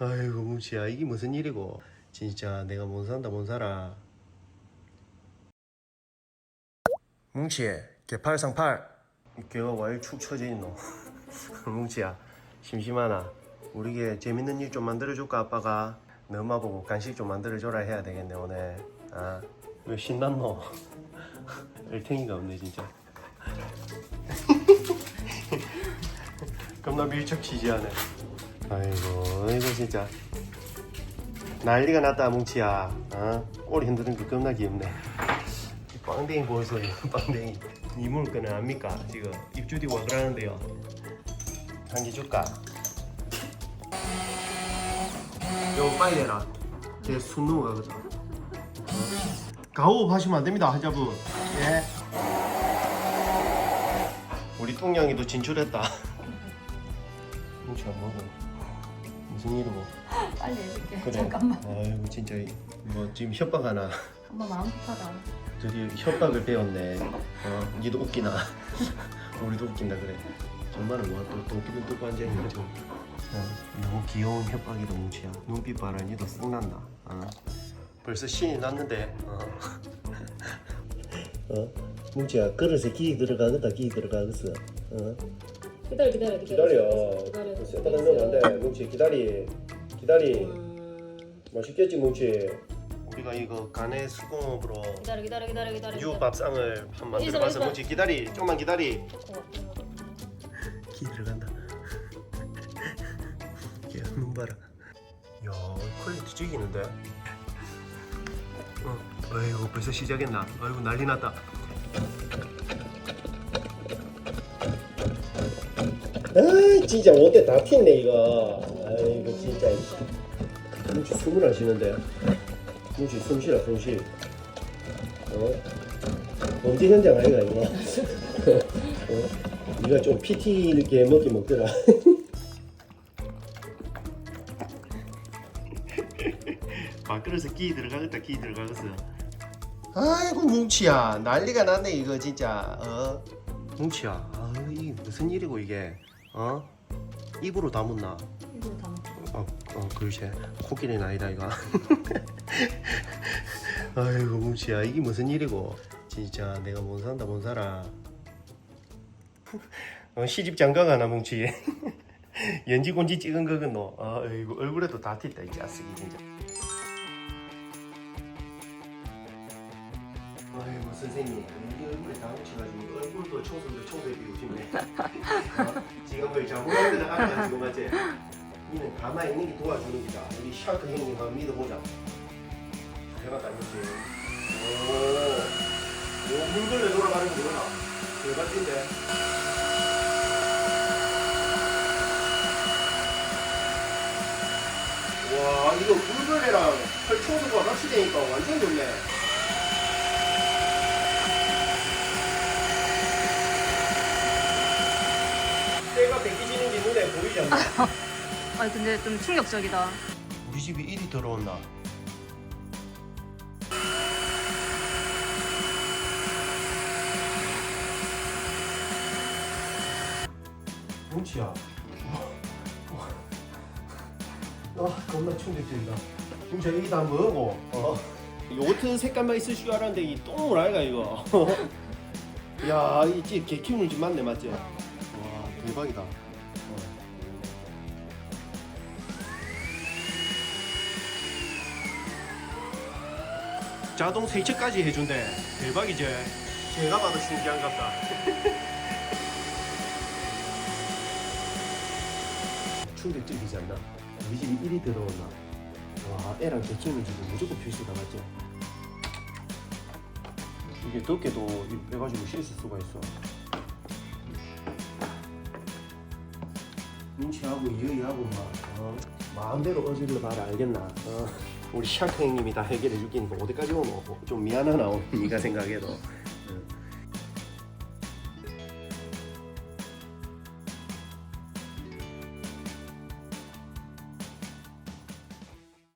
아이고 뭉치야 이게 무슨 일이고? 진짜 내가 못 산다 못 살아? 뭉치 개팔상팔. 걔가 와일 축 처져 있노. 뭉치야 심심하나? 우리 게 재밌는 일 좀 만들어줄까 아빠가? 너 엄마 보고 간식 좀 만들어줘라 해야 되겠네 오늘. 아왜 신났노? 얼탱이가 없네 진짜. 겁나 밀착 지지하네 아이고 이거 진짜. 난리가 났다 뭉치야. 어? 꼬리 흔드는 거 겁나 귀엽네. 이 빵댕이 보이소 이 빵댕이 이 물건은 압니까? 지금 입주디 와 그러는데요. 한 개 줄까? 요거 빨리 해라 걔순 넘어가거든. 어? 가오업 하시면 안 됩니다 하자분 예. 우리 뚱냥이도 진출했다. 뭉치야 뭐고 무슨 일이고 빨리 해줄게. 그래. 잠깐만. 아이고 진짜 뭐 지금 협박 하나 한번 마음 급하다. 드디어 협박을 배웠네. 어, 니도 웃기나? 우리도 웃긴다 그래. 정말은 뭐또 웃기는 또 관장인 거죠. 어, 너무 귀여운 협박이다 뭉치야. 눈빛 봐라 니도 쓱난다. 어. 벌써 신이 났는데. 어. 어? 뭉치야 그릇에 기 들어가겠다 기 들어가겠어. 어? 기다려 기다려 기다려. 기다려. 세탁 넣으면 안 돼. 뭉치 기다리. 기다리. 음, 맛있겠지 뭉치. 우리가 이거 간의 수공업으로 기다려 기다려 기다려 기다려. 유 밥상을 한 만들어봐서 있어. 뭐지 기다리 조금만 기다리. 기 들어간다 야눈 봐라 야 퀄리티 죽이는데 어 아이고 벌써 시작했나 아이고 난리 났다 아 진짜 못돼 다 튀네 이거. 아이고 진짜. 눈치 숨을 안 쉬는데. 눈치 숨 쉬라 숨 쉬. 어? 범죄 현장 아이가 이거. 어? 네가 좀 PT 이렇게 먹기 먹더라. 밥그릇에 끼 들어가겠다 끼 들어가겠어. 아이고 뭉치야. 난리가 났네 이거 진짜. 어? 뭉치야 아, 이 무슨 일이고 이게? 어? 입으로 담았나. 이거 다 먹고. 어, 어 글쎄 코끼리 나이다 이거. 아이고 뭉치야 이게 무슨 일이고? 진짜 내가 못 산다 못 살아? 어, 시집 장가 가나 뭉치. 연지곤지 찍은 거건 너. 아이고 얼굴에도 다 튀다 이 자식이 진짜 아이고 선생님 이 얼굴에 다 묻혀가지고 얼굴도 청소도 청소해 비우시네. 어? 지금 뭐 자고하는 데다 하는 지금 맞지? 니는 가만히 있는 게 도와주는 기다. 우리 샤크 형님 한번 믿어보자. 대박 아니지? 오, 오 물건에 돌아가는 거 뭐야 대박인데. 와 이거 물건이랑 펼쳐서가 같이 되니까 완전 좋네 때가 베끼지는 게 눈에 보이지 않나? 아 근데 좀 충격적이다. 우리 집에 일이 들어온다. 뭉치야. 아, 겁나 충격적이다. 뭉치야, 이게 다 뭐고? 어? 요거트 색깔만 있을 줄 알았는데 이 똥물 아이가 이거. 야, 이 집 개 키우는 집 맞네, 맞지? 와, 대박이다. 어. 자동 세차까지 해준대. 대박이지. 제가 봐도 신기한 것 같다. 충격적이지 않나? 우리 집이 일이 들어온나? 와, 애랑 개키우는 집은 무조건 필수다, 맞지? 이게 덮개도 이 빼가지고 씻을 수가 있어. 눈치하고 이의하고 막 어? 마음대로 어질러 봐라 알겠나? 어? 우리 샤크 형님이 다 해결해 줄게니까 어디까지 오노? 좀 미안하나 네가 생각해도